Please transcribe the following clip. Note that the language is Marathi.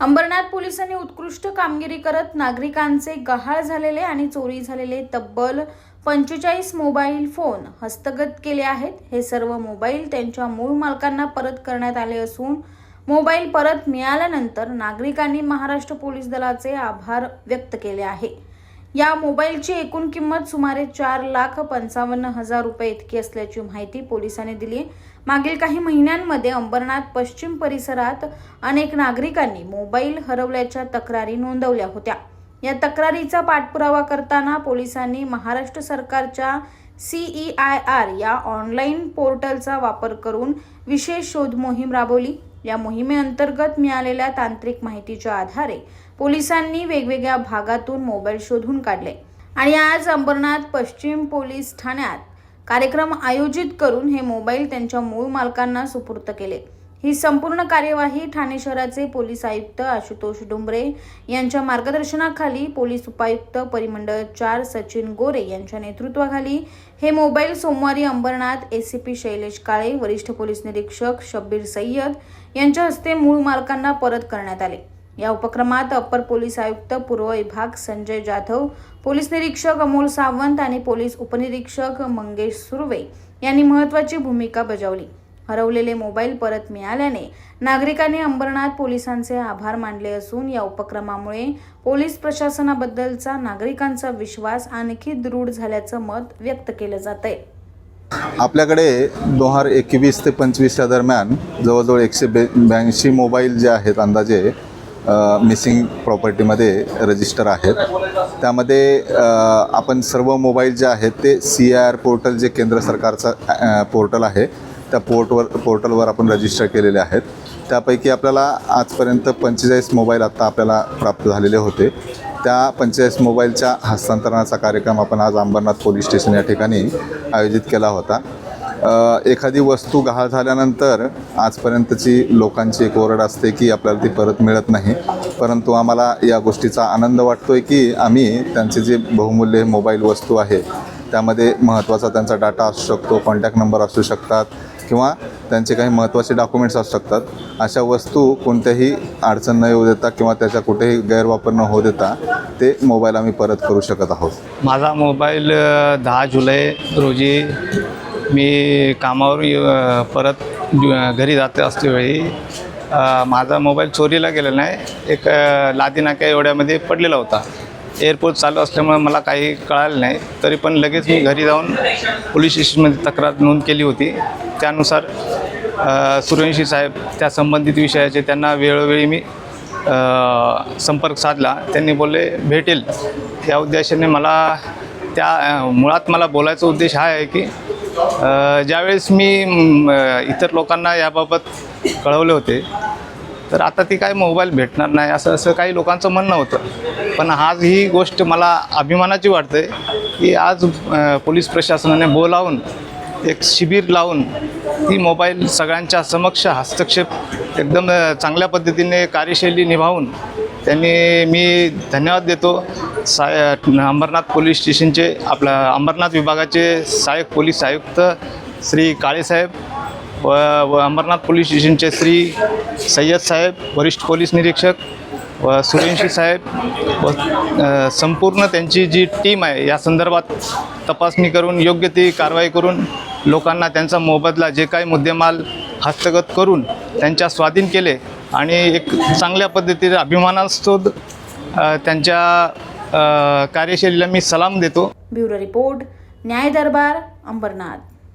अंबरनाथ पोलिसांनी उत्कृष्ट कामगिरी करत नागरिकांचे गहाळ झालेले आणि चोरी झालेले तब्बल पंचेचाळीस मोबाईल फोन हस्तगत केले आहेत. हे सर्व मोबाईल त्यांच्या मूळ मालकांना परत करण्यात आले असून मोबाईल परत मिळाल्यानंतर नागरिकांनी महाराष्ट्र पोलीस दलाचे आभार व्यक्त केले आहे. या मोबाईलची एकूण किंमत सुमारे चार लाख पंचावन्न हजार रुपये इतकी असल्याची माहिती पोलिसांनी दिली आहे. मागील काही महिन्यांमध्ये अंबरनाथ पश्चिम परिसरात अनेक नागरिकांनी मोबाईल हरवल्याच्या तक्रारी नोंदवल्या होत्या. या तक्रारीचा पाठपुरावा करताना पोलिसांनी महाराष्ट्र सरकारच्या सीई आय आर या ऑनलाईन पोर्टलचा वापर करून विशेष शोध मोहीम राबवली. या मोहिमेअंतर्गत मिळालेल्या तांत्रिक माहितीच्या आधारे पोलिसांनी वेगवेगळ्या भागातून मोबाईल शोधून काढले. आणि आज अंबरनाथ पश्चिम पोलीस ठाण्यात कार्यक्रम आयोजित करून हे मोबाईल त्यांच्या मूळ मालकांना सुपूर्त केले. ही संपूर्ण कार्यवाही ठाणे शहराचे पोलीस आयुक्त आशुतोष डुंबरे यांच्या मार्गदर्शनाखाली पोलीस उपायुक्त परिमंडळ चार सचिन गोरे यांच्या नेतृत्वाखाली हे मोबाईल सोमवारी अंबरनाथ एसीपी शैलेश काळे वरिष्ठ पोलीस निरीक्षक शब्बीर सय्यद यांच्या हस्ते मूळ मालकांना परत करण्यात आले. या उपक्रमात अप्पर पोलीस आयुक्त पूर्व विभाग संजय जाधव पोलीस निरीक्षक अमोल सावंत आणि पोलीस उपनिरीक्षक मंगेश सुर्वे यांनी महत्वाची भूमिका बजावली. हरवलेले मोबाईल परत मिळाल्याने नागरिकांनी अंबरनाथ पोलिसांचे आभार मानले असून या उपक्रमामुळे पोलीस प्रशासनाबद्दलचा नागरिकांचा विश्वास आणखी दृढ झाल्याचं मत व्यक्त केलं जात आहे आपल्याकडे दोन हजार एकवीस ते पंचवीसच्या दरम्यान जवळजवळ एकशे बे ब्याऐंशी मोबाईल जे आहेत अंदाजे मिसिंग प्रॉपर्टीमध्ये रजिस्टर आहेत. त्यामध्ये आपण सर्व मोबाईल जे आहेत ते सी आय आर पोर्टल जे केंद्र सरकारचं पोर्टल आहे त्या पोर्टवर पोर्टलवर आपण रजिस्टर केलेले आहेत. त्यापैकी आपल्याला आजपर्यंत पंचेचाळीस मोबाईल आत्ता आपल्याला प्राप्त झालेले होते. त्या पंचेचाळीस मोबाईलच्या हस्तांतरणाचा कार्यक्रम आपण आज अंबरनाथ पोलीस स्टेशन या ठिकाणी आयोजित केला होता. एखादी वस्तू गहाळ झाल्यानंतर आजपर्यंतची लोकांची एक ओरड असते की आपल्याला ती परत मिळत नाही. परंतु आम्हाला या गोष्टीचा आनंद वाटतो आहे की आम्ही त्यांचे जे बहुमूल्य मोबाईल वस्तू आहे त्यामध्ये महत्त्वाचा त्यांचा डाटा असू शकतो कॉन्टॅक्ट नंबर असू शकतात किंवा त्यांचे काही महत्त्वाचे डॉक्युमेंट्स असू शकतात. अशा वस्तू कोणत्याही अडचण न येऊ देता किंवा त्याचा कुठेही गैरवापर न होऊ देता ते मोबाईल आम्ही परत करू शकत आहोत. माझा मोबाईल दहा जुलै रोजी मी कामावर येऊ- परत घरी जाते असतेवेळी. माझा मोबाईल चोरीला गेलेला नाही. एक अ, लादी नाक्या एवढ्यामध्ये पडलेला होता. एअरपोर्ट चालू असल्यामुळे मला काही कळालं नाही. तरी पण लगेच मी घरी जाऊन पोलीस स्टेशनमध्ये तक्रार नोंद केली होती. त्यानुसार अ, सूर्यवंशी साहेब त्या संबंधित विषयाचे त्यांना वेळोवेळी मी संपर्क साधला. त्यांनी बोलले भेटेल. या उद्देशाने मला त्या मुळात मला बोलायचा उद्देश हा आहे की ज्यावेळेस मी इतर लोकांना याबाबत कळवले होते तर आता ती काय मोबाईल भेटणार नाही असं असं काही लोकांचं म्हणणं होतं. पण आज ही गोष्ट मला अभिमानाची वाटते की आज पोलीस प्रशासनाने बोलावून एक शिबिर लावून ती मोबाईल सगळ्यांच्या समक्ष हस्तक्षेप एकदम चांगल्या पद्धतीने कार्यशैली निभावून त्यांनी मी धन्यवाद देतो. साय अंबरनाथ पोलीस स्टेशनचे आपला अंबरनाथ विभागाचे सहाय्यक पोलीस आयुक्त श्री काळेसाहेब व व अंबरनाथ पोलीस स्टेशनचे श्री सय्यद साहेब वरिष्ठ पोलीस निरीक्षक व सूर्यवंशी साहेब व संपूर्ण त्यांची जी टीम आहे या संदर्भात तपासणी करून योग्य ती कारवाई करून लोकांना त्यांचा मोबदला जे काही मुद्देमाल हस्तगत करून त्यांच्या स्वाधीन केले आणि एक चांगल्या पद्धतीने अभिमानास्पद त्यांच्या कार्यशैलीला मी सलाम देतो. ब्युरो रिपोर्ट न्याय दरबार अंबरनाथ.